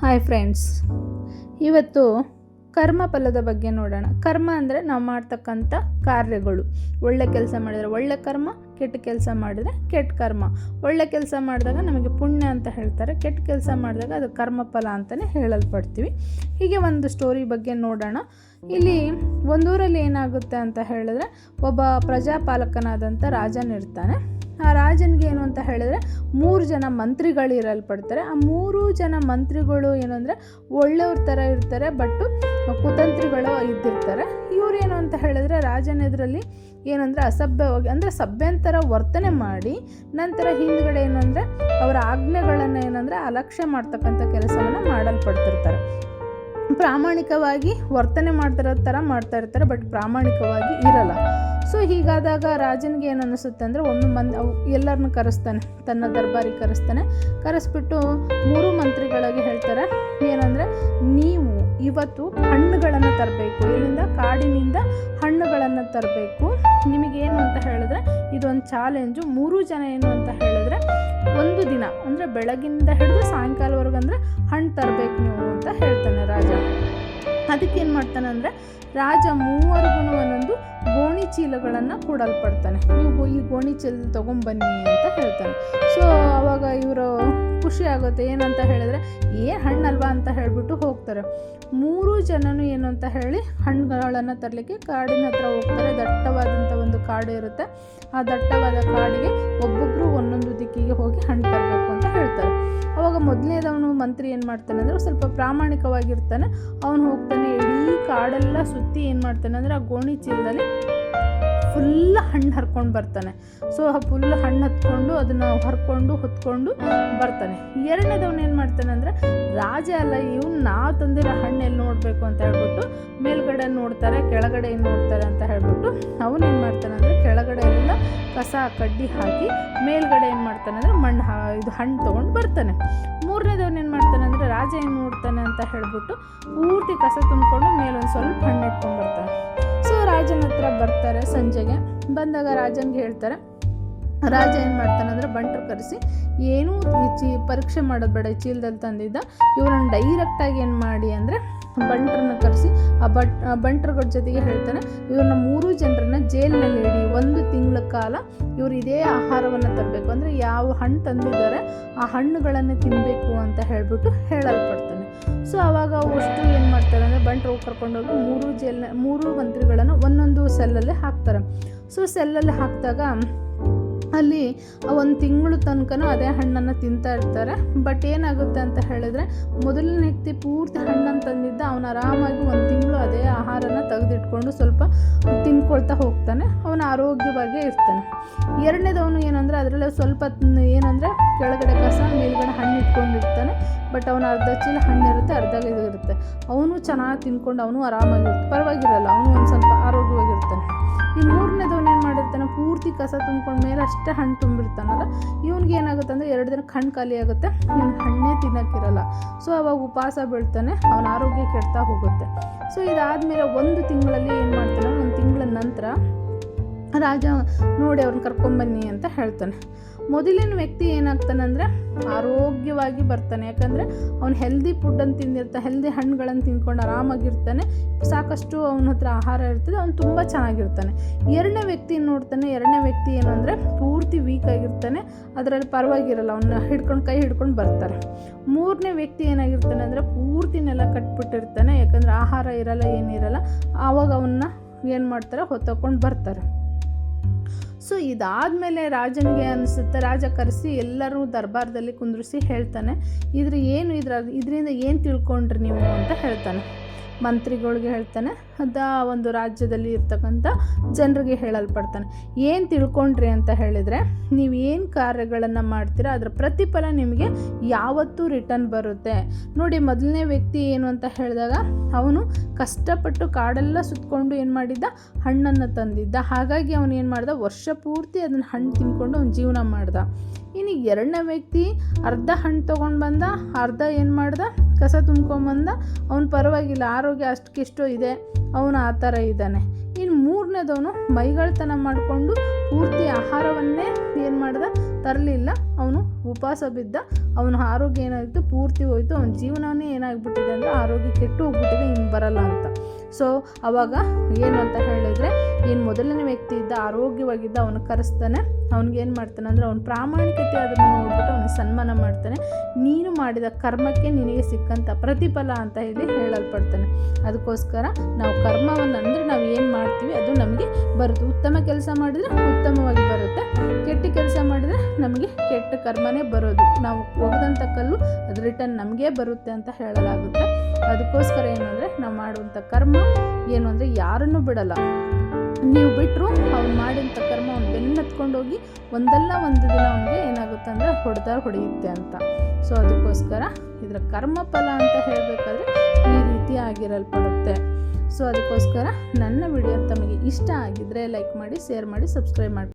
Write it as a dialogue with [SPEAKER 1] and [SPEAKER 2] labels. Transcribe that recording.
[SPEAKER 1] Hi friends ಇವತ್ತು ಕರ್ಮ ಫಲದ ಬಗ್ಗೆ ನೋಡೋಣ. ಕರ್ಮ ಅಂದರೆ ನಾವು ಮಾಡ್ತಕ್ಕಂಥ ಕಾರ್ಯಗಳು. ಒಳ್ಳೆ ಕೆಲಸ ಮಾಡಿದರೆ ಒಳ್ಳೆ ಕರ್ಮ, ಕೆಟ್ಟ ಕೆಲಸ ಮಾಡಿದರೆ ಕೆಟ್ಟ ಕರ್ಮ. ಒಳ್ಳೆ ಕೆಲಸ ಮಾಡಿದಾಗ ನಮಗೆ ಪುಣ್ಯ ಅಂತ ಹೇಳ್ತಾರೆ. ಕೆಟ್ಟ ಕೆಲಸ ಮಾಡಿದಾಗ ಅದು ಕರ್ಮಫಲ ಅಂತಲೇ ಹೇಳಲ್ಪಡ್ತೀವಿ. ಹೀಗೆ ಒಂದು ಸ್ಟೋರಿ ಬಗ್ಗೆ ನೋಡೋಣ. ಇಲ್ಲಿ ಒಂದೂರಲ್ಲಿ ಏನಾಗುತ್ತೆ ಅಂತ ಹೇಳಿದ್ರೆ, ಒಬ್ಬ ಪ್ರಜಾಪಾಲಕನಾದಂಥ ರಾಜನಿರ್ತಾನೆ. ಆ ರಾಜನಿಗೆ ಏನು ಅಂತ ಹೇಳಿದ್ರೆ ಮೂರು ಜನ ಮಂತ್ರಿಗಳು ಇರಲ್ಪಡ್ತಾರೆ. ಆ ಮೂರು ಜನ ಮಂತ್ರಿಗಳು ಏನು ಅಂದರೆ ಒಳ್ಳೆಯವ್ರ ಥರ ಇರ್ತಾರೆ ಬಟ್ಟು ಕುತಂತ್ರಿಗಳು ಇದ್ದಿರ್ತಾರೆ. ಇವರೇನು ಅಂತ ಹೇಳಿದ್ರೆ ರಾಜನ ಎದುರಲ್ಲಿ ಏನಂದರೆ ಅಸಭ್ಯವಾಗಿ ಅಂದರೆ ಸಭ್ಯಂತರ ವರ್ತನೆ ಮಾಡಿ, ನಂತರ ಹಿಂದ್ಗಡೆ ಏನಂದರೆ ಅವರ ಆಜ್ಞೆಗಳನ್ನು ಏನಂದರೆ ಅಲಕ್ಷ್ಯ ಮಾಡ್ತಕ್ಕಂಥ ಕೆಲಸವನ್ನು ಮಾಡಲ್ಪಡ್ತಿರ್ತಾರೆ. ಪ್ರಾಮಾಣಿಕವಾಗಿ ವರ್ತನೆ ಮಾಡ್ತಿರೋ ಥರ ಮಾಡ್ತಾ ಇರ್ತಾರೆ, ಬಟ್ ಪ್ರಾಮಾಣಿಕವಾಗಿ ಇರಲ್ಲ. ಸೊ ಹೀಗಾದಾಗ ರಾಜನಿಗೆ ಏನು ಅನಿಸುತ್ತೆ ಅಂದರೆ ಒಮ್ಮೆ ಮಂದಿ ಅವು ಎಲ್ಲರನ್ನು ಕರೆಸ್ತಾನೆ, ತನ್ನ ದರ್ಬಾರಿಗೆ ಕರೆಸ್ತಾನೆ. ಕರೆಸ್ಬಿಟ್ಟು ಮೂರು ಮಂತ್ರಿಗಳಾಗಿ ಹೇಳ್ತಾರೆ, ಏನಂದರೆ ನೀವು ಇವತ್ತು ಹಣ್ಣುಗಳನ್ನು ತರಬೇಕು, ಇಲ್ಲಿಂದ ಕಾಡಿನಿಂದ ಹಣ್ಣುಗಳನ್ನು ತರಬೇಕು. ನಿಮಗೇನು ಅಂತ ಹೇಳಿದ್ರೆ, ಇದೊಂದು ಚಾಲೆಂಜು ಮೂರು ಜನ ಏನು ಅಂತ ಹೇಳಿದ್ರೆ, ಒಂದು ದಿನ, ಅಂದರೆ ಬೆಳಗಿಂದ ಹಿಡಿದು ಸಾಯಂಕಾಲವರೆಗೂ ಅಂದರೆ ಹಣ್ಣು ತರಬೇಕು ನೀವು ಅಂತ ಹೇಳ್ತಾನೆ ರಾಜ. ಅದಕ್ಕೆ ಏನು ಮಾಡ್ತಾನೆ ಅಂದರೆ ರಾಜ ಮೂವರಿಗೂ ಒಂದೊಂದು ಗೋಣಿ ಚೀಲಗಳನ್ನು ಕೊಡಲ್ಪಡ್ತಾನೆ. ನೀವು ಈ ಗೋಣಿ ಚೀಲ ತೊಗೊಂಬನ್ನಿ ಅಂತ ಹೇಳ್ತಾನೆ. ಸೊ ಅವಾಗ ಇವರು ಖುಷಿ ಆಗುತ್ತೆ. ಏನಂತ ಹೇಳಿದ್ರೆ ಏನು ಹಣ್ಣಲ್ವಾ? ಅಂತ ಹೇಳಿಬಿಟ್ಟು ಹೋಗ್ತಾರೆ. ಮೂರು ಜನನು ಏನು ಅಂತ ಹೇಳಿ ಹಣ್ಣುಗಳನ್ನು ತರಲಿಕ್ಕೆ ಕಾಡಿನ ಹತ್ರ ಹೋಗ್ತಾರೆ. ದಟ್ಟವಾದಂಥ ಒಂದು ಕಾಡು ಇರುತ್ತೆ. ಆ ದಟ್ಟವಾದ ಕಾಡಿಗೆ ಒಬ್ಬೊಬ್ಬರು ಒಂದೊಂದು ದಿಕ್ಕಿಗೆ ಹೋಗಿ ಹಣ್ಣು ತರಬೇಕು ಅಂತ ಹೇಳ್ತಾರೆ. ಅವಾಗ ಮೊದಲನೇದವನು ಮಂತ್ರಿ ಏನು ಮಾಡ್ತಾನೆ ಅಂದರೆ, ಸ್ವಲ್ಪ ಪ್ರಾಮಾಣಿಕವಾಗಿರ್ತಾನೆ. ಅವನು ಹೋಗ್ತಾನೆ, ಇಡೀ ಕಾಡೆಲ್ಲ ಸುತ್ತಿ ಏನು ಮಾಡ್ತಾನೆ ಅಂದರೆ, ಆ ಗೋಣಿ ಚೀಲದಲ್ಲಿ ಫುಲ್ ಹಣ್ಣು ಹರ್ಕೊಂಡು ಬರ್ತಾನೆ. ಸೊ ಫುಲ್ ಹಣ್ಣು ಹತ್ಕೊಂಡು ಅದನ್ನು ಹರ್ಕೊಂಡು ಹೊತ್ಕೊಂಡು ಬರ್ತಾನೆ. ಎರಡನೇದವನು ಏನು ಮಾಡ್ತಾನೆ ಅಂದರೆ, ರಾಜ ಅಲ್ಲ, ಇವ್ನು ನಾವು ತಂದಿರೋ ಹಣ್ಣು ಎಲ್ಲಿ ನೋಡಬೇಕು ಅಂತ ಹೇಳ್ಬಿಟ್ಟು ಮೇಲ್ಗಡೆ ನೋಡ್ತಾರೆ, ಕೆಳಗಡೆ ಏನು ನೋಡ್ತಾರೆ ಅಂತ ಹೇಳ್ಬಿಟ್ಟು ಏನು ಮಾಡ್ತಾನೆ ಅಂದರೆ, ಕೆಳಗಡೆ ಎಲ್ಲ ಕಸ ಕಡ್ಡಿ ಹಾಕಿ ಮೇಲ್ಗಡೆ ಏನು ಮಾಡ್ತಾನೆ ಅಂದರೆ, ಮಣ್ಣು ಇದು ಹಣ್ಣು ತೊಗೊಂಡು ಬರ್ತಾನೆ. ಮೂರನೇದವ್ನು ಏನು ಮಾಡ್ತಾನೆ ಅಂದರೆ, ರಾಜ ಏನು ನೋಡ್ತಾನೆ ಅಂತ ಹೇಳ್ಬಿಟ್ಟು ಪೂರ್ತಿ ಕಸ ತುಂಬಿಕೊಂಡು ಮೇಲೊಂದು ಸ್ವಲ್ಪ ಹಣ್ಣು ಇಟ್ಕೊಂಡು ಬರ್ತಾನೆ. ರಾಜನ ಹತ್ರ ಬರ್ತಾರೆ ಸಂಜೆಗೆ. ಬಂದಾಗ ರಾಜನ್ಗೆ ಹೇಳ್ತಾರೆ, ರಾಜ ಏನು ಮಾಡ್ತಾನೆ ಅಂದರೆ ಬಂಟರು ಕರೆಸಿ, ಏನೂ ಚೀ, ಪರೀಕ್ಷೆ ಮಾಡೋದು ಬೇಡ ಚೀಲದಲ್ಲಿ ತಂದಿದ್ದ, ಇವ್ರನ್ನ ಡೈರೆಕ್ಟಾಗಿ ಏನು ಮಾಡಿ ಅಂದರೆ ಬಂಟ್ರನ್ನ ಕರೆಸಿ, ಆ ಬಟ್ ಬಂಟ್ರಗಳ ಜೊತೆಗೆ ಹೇಳ್ತಾನೆ, ಇವ್ರನ್ನ ಮೂರು ಜನರನ್ನ ಜೈಲಿನಲ್ಲಿ ಇಡಿ, ಒಂದು ತಿಂಗಳ ಕಾಲ ಇವರು ಇದೇ ಆಹಾರವನ್ನು ತರಬೇಕು. ಅಂದರೆ ಯಾವ ಹಣ್ಣು ತಂದಿದ್ದಾರೆ, ಆ ಹಣ್ಣುಗಳನ್ನು ತಿನ್ನಬೇಕು ಅಂತ ಹೇಳಿಬಿಟ್ಟು ಹೇಳಲ್ಪಡ್ತಾನೆ. ಸೊ ಆವಾಗ ಅಷ್ಟು ಬಂಟ್ರು ಕರ್ಕೊಂಡೋಗಿ ಮೂರು ಜೆಲ್ ಮೂರು ಮಂತ್ರಿಗಳನ್ನು ಒಂದೊಂದು ಸೆಲ್ಲಲ್ಲಿ ಹಾಕ್ತಾರೆ. ಸೊ ಸೆಲ್ಲಲ್ಲಿ ಹಾಕಿದಾಗ ಅಲ್ಲಿ ಒಂದು ತಿಂಗಳು ತನಕನೂ ಅದೇ ಹಣ್ಣನ್ನು ತಿಂತಾ ಇರ್ತಾರೆ. ಬಟ್ ಏನಾಗುತ್ತೆ ಅಂತ ಹೇಳಿದ್ರೆ, ಮೊದಲನೇ ವ್ಯಕ್ತಿ ಪೂರ್ತಿ ಹಣ್ಣನ್ನು ತಂದಿದ್ದ ಅವನು ಆರಾಮಾಗಿ ಒಂದು ತಿಂಗಳು ಅದೇ ಆಹಾರನ ತೆಗೆದಿಟ್ಕೊಂಡು ಸ್ವಲ್ಪ ತಿನ್ಕೊಳ್ತಾ ಹೋಗ್ತಾನೆ. ಅವನು ಆರೋಗ್ಯವಾಗೇ ಇರ್ತಾನೆ. ಎರಡನೇದವನು ಏನಂದರೆ, ಅದರಲ್ಲಿ ಸ್ವಲ್ಪ ಏನಂದರೆ, ಕೆಳಗಡೆ ಕಸ, ಮೇಲ್ಗಡೆ ಹಣ್ಣು ಇಟ್ಕೊಂಡಿರ್ತಾನೆ. ಬಟ್ ಅವನು ಅರ್ಧ ಚೀಲ ಹಣ್ಣು ಇರುತ್ತೆ, ಅರ್ಧ ಇದು ಇರುತ್ತೆ. ಅವನು ಚೆನ್ನಾಗಿ ತಿನ್ಕೊಂಡು ಅವನು ಆರಾಮಾಗಿರುತ್ತೆ ಪರವಾಗಿರಲ್ಲ, ಅವನು ಒಂದು ಸ್ವಲ್ಪ ಆರೋಗ್ಯವಾಗಿರ್ತಾನೆ. ಈ ಮೂರನೇದವನು ಏನು ಮಾಡಿರ್ತಾನೆ, ಪೂರ್ತಿ ಕಸ ತುಂಬ್ಕೊಂಡ ಮೇಲೆ ಅಷ್ಟೇ ಹಣ್ಣು ತುಂಬಿರ್ತಾನಲ್ಲ, ಇವ್ನಿಗೆ ಏನಾಗುತ್ತೆ ಅಂದರೆ ಎರಡು ದಿನ ಕಣ್ಣು ಖಾಲಿ ಆಗುತ್ತೆ, ಇವ್ನು ಹಣ್ಣೇ ತಿನ್ನೋಕ್ಕಿರಲ್ಲ. ಸೊ ಅವಾಗ ಉಪವಾಸ ಬೀಳ್ತಾನೆ, ಅವನ ಆರೋಗ್ಯ ಕೆಡ್ತಾ ಹೋಗುತ್ತೆ. ಸೊ ಇದಾದಮೇಲೆ ಒಂದು ತಿಂಗಳಲ್ಲಿ ಏನು ಮಾಡ್ತಾನೆ, ಒಂದು ತಿಂಗಳ ನಂತರ ರಾಜ ನೋಡಿ ಅವ್ರನ್ನ ಕರ್ಕೊಂಬನ್ನಿ ಅಂತ ಹೇಳ್ತಾನೆ. ಮೊದಲಿನ ವ್ಯಕ್ತಿ ಏನಾಗ್ತಾನೆ ಅಂದರೆ ಆರೋಗ್ಯವಾಗಿ ಬರ್ತಾನೆ. ಯಾಕಂದರೆ ಅವನು ಹೆಲ್ದಿ ಫುಡ್ಡನ್ನು ತಿಂದಿರ್ತಾನೆ ಹೆಲ್ದಿ ಹಣ್ಣುಗಳನ್ನು ತಿಂದ್ಕೊಂಡು ಆರಾಮಾಗಿರ್ತಾನೆ. ಸಾಕಷ್ಟು ಅವನ ಹತ್ರ ಆಹಾರ ಇರ್ತದೆ, ಅವ್ನು ತುಂಬ ಚೆನ್ನಾಗಿರ್ತಾನೆ. ಎರಡನೇ ವ್ಯಕ್ತಿ ನೋಡ್ತಾನೆ, ಎರಡನೇ ವ್ಯಕ್ತಿ ಏನು ಅಂದರೆ ಪೂರ್ತಿ ವೀಕ್ ಆಗಿರ್ತಾನೆ, ಅದರಲ್ಲಿ ಪರವಾಗಿರಲ್ಲ ಅವನ್ನ ಹಿಡ್ಕೊಂಡು ಕೈ ಹಿಡ್ಕೊಂಡು ಬರ್ತಾರೆ. ಮೂರನೇ ವ್ಯಕ್ತಿ ಏನಾಗಿರ್ತಾನೆ ಅಂದರೆ ಪೂರ್ತಿನೆಲ್ಲ ಕಟ್ಬಿಟ್ಟಿರ್ತಾನೆ, ಯಾಕಂದರೆ ಆಹಾರ ಇರಲ್ಲ, ಏನಿರಲ್ಲ, ಆವಾಗ ಅವನ್ನ ಏನು ಮಾಡ್ತಾರೆ, ಹೊತ್ತಕೊಂಡು ಬರ್ತಾರೆ. ಸೊ ಇದಾದಮೇಲೆ ರಾಜನಿಗೆ ಅನಿಸುತ್ತೆ, ರಾಜ ಕರೆಸಿ ಎಲ್ಲರೂ ದರ್ಬಾರದಲ್ಲಿ ಕುಂದ್ರಿಸಿ ಹೇಳ್ತಾನೆ. ಇದ್ರ ಏನು ಇದ್ರ ಇದರಿಂದ ಏನು ತಿಳ್ಕೊಂಡ್ರಿ ನೀವು ಅಂತ ಹೇಳ್ತಾನೆ. ಮಂತ್ರಿಗಳಿಗೆ ಹೇಳ್ತಾನೆ. ಅದ ಒಂದು ರಾಜ್ಯದಲ್ಲಿ ಇರ್ತಕ್ಕಂಥ ಜನರಿಗೆ ಹೇಳಲ್ಪಡ್ತಾನೆ. ಏನು ತಿಳ್ಕೊಂಡ್ರಿ ಅಂತ ಹೇಳಿದರೆ, ನೀವು ಏನು ಕಾರ್ಯಗಳನ್ನು ಮಾಡ್ತೀರಾ, ಅದರ ಪ್ರತಿಫಲ ನಿಮಗೆ ಯಾವತ್ತೂ ರಿಟರ್ನ್ ಬರುತ್ತೆ. ನೋಡಿ, ಮೊದಲನೇ ವ್ಯಕ್ತಿ ಏನು ಅಂತ ಹೇಳಿದಾಗ, ಅವನು ಕಷ್ಟಪಟ್ಟು ಕಾಡೆಲ್ಲ ಸುತ್ತಕೊಂಡು ಏನು ಮಾಡಿದ್ದ? ಹಣ್ಣನ್ನು ತಂದಿದ್ದ. ಹಾಗಾಗಿ ಅವನು ಏನು ಮಾಡ್ದ? ವರ್ಷ ಪೂರ್ತಿ ಅದನ್ನು ಹಣ್ಣು ತಿನ್ಕೊಂಡು ಅವನು ಜೀವನ ಮಾಡ್ದ. ಇನ್ನು ಎರಡನೇ ವ್ಯಕ್ತಿ ಅರ್ಧ ಹಣ್ಣು ತೊಗೊಂಡು ಬಂದ, ಅರ್ಧ ಏನು ಮಾಡ್ದ? ಕಸ ತುಂಬ್ಕೊಂಬಂದ ಅವ್ನು ಪರವಾಗಿಲ್ಲ, ಆರೋಗ್ಯ ಅಷ್ಟಕ್ಕಿಷ್ಟು ಇದೆ, ಅವನು ಆ ಥರ ಇದ್ದಾನೆ. ಇನ್ನು ಮೂರನೇದವನು ಮೈಗಳ್ತನ ಮಾಡಿಕೊಂಡು ಪೂರ್ತಿ ಆಹಾರವನ್ನೇ ಏನು ಮಾಡ್ದ? ತರಲಿಲ್ಲ. ಅವನು ಉಪವಾಸ ಬಿದ್ದ. ಅವನ ಆರೋಗ್ಯ ಏನಾಯಿತು? ಪೂರ್ತಿ ಹೋಯಿತು. ಅವನ ಜೀವನವೇ ಏನಾಗ್ಬಿಟ್ಟಿದೆ ಅಂದರೆ ಆರೋಗ್ಯ ಕೆಟ್ಟು ಹೋಗ್ಬಿಟ್ಟಿದೆ ಇನ್ನು ಬರಲ್ಲ ಅಂತ. ಸೊ ಅವಾಗ ಏನು ಅಂತ ಹೇಳಿದ್ರೆ ಏನು ಮೊದಲನೇ ವ್ಯಕ್ತಿ ಇದ್ದ ಆರೋಗ್ಯವಾಗಿದ್ದ ಅವನು ಕರೆಸ್ತಾನೆ. ಅವ್ನಿಗೆ ಏನು ಮಾಡ್ತಾನೆ ಅಂದರೆ, ಅವ್ನ ಪ್ರಾಮಾಣಿಕತೆ ಅದನ್ನು ನೋಡ್ಬಿಟ್ಟು ಅವನಿಗೆ ಸನ್ಮಾನ ಮಾಡ್ತಾನೆ. ನೀನು ಮಾಡಿದ ಕರ್ಮಕ್ಕೆ ನಿನಗೆ ಸಿಕ್ಕಂಥ ಪ್ರತಿಫಲ ಅಂತ ಹೇಳಿ ಹೇಳಲ್ಪಡ್ತಾನೆ. ಅದಕ್ಕೋಸ್ಕರ ನಾವು ಕರ್ಮವನ್ನು ಅಂದರೆ ನಾವು ಏನು ಮಾಡ್ತೀವಿ, ಅದು ನಮಗೆ ಬರುತ್ತೆ. ಉತ್ತಮ ಕೆಲಸ ಮಾಡಿದರೆ ಉತ್ತಮವಾಗಿ ಬರುತ್ತೆ. ಕೆಟ್ಟ ಕೆಲಸ ಮಾಡಿದರೆ ನಮಗೆ ಕೆಟ್ಟ ಕರ್ಮನೇ ಬರೋದು. ನಾವು ಒಗೆದಂಥ ಕಲ್ಲು, ಅದು ರಿಟರ್ನ್ ನಮಗೇ ಬರುತ್ತೆ ಅಂತ ಹೇಳಲಾಗುತ್ತೆ. ಅದಕ್ಕೋಸ್ಕರ ಏನು ಅಂದರೆ ನಾವು ಮಾಡುವಂಥ ಕರ್ಮ ಏನು ಅಂದರೆ ಯಾರನ್ನೂ ಬಿಡಲ್ಲ. ನೀವು ಬಿಟ್ಟರು ಅವ್ನು ಮಾಡಿದಂಥ ಕರ್ಮ ಅವ್ನು ಬೆನ್ನತ್ಕೊಂಡೋಗಿ ಒಂದಲ್ಲ ಒಂದು ದಿನ ಅವನಿಗೆ ಏನಾಗುತ್ತೆ ಅಂದರೆ ಹೊಡೆದ ಹೊಡೆಯುತ್ತೆ ಅಂತ. ಸೊ ಅದಕ್ಕೋಸ್ಕರ ಇದರ ಕರ್ಮ ಫಲ ಅಂತ ಹೇಳಬೇಕಾದ್ರೆ ಈ ರೀತಿ ಆಗಿರಲ್ಪಡುತ್ತೆ. ಸೊ ಅದಕ್ಕೋಸ್ಕರ ನನ್ನ ವಿಡಿಯೋ ತಮಗೆ ಇಷ್ಟ ಆಗಿದ್ದರೆ ಲೈಕ್ ಮಾಡಿ, ಶೇರ್ ಮಾಡಿ, ಸಬ್ಸ್ಕ್ರೈಬ್ ಮಾಡಿ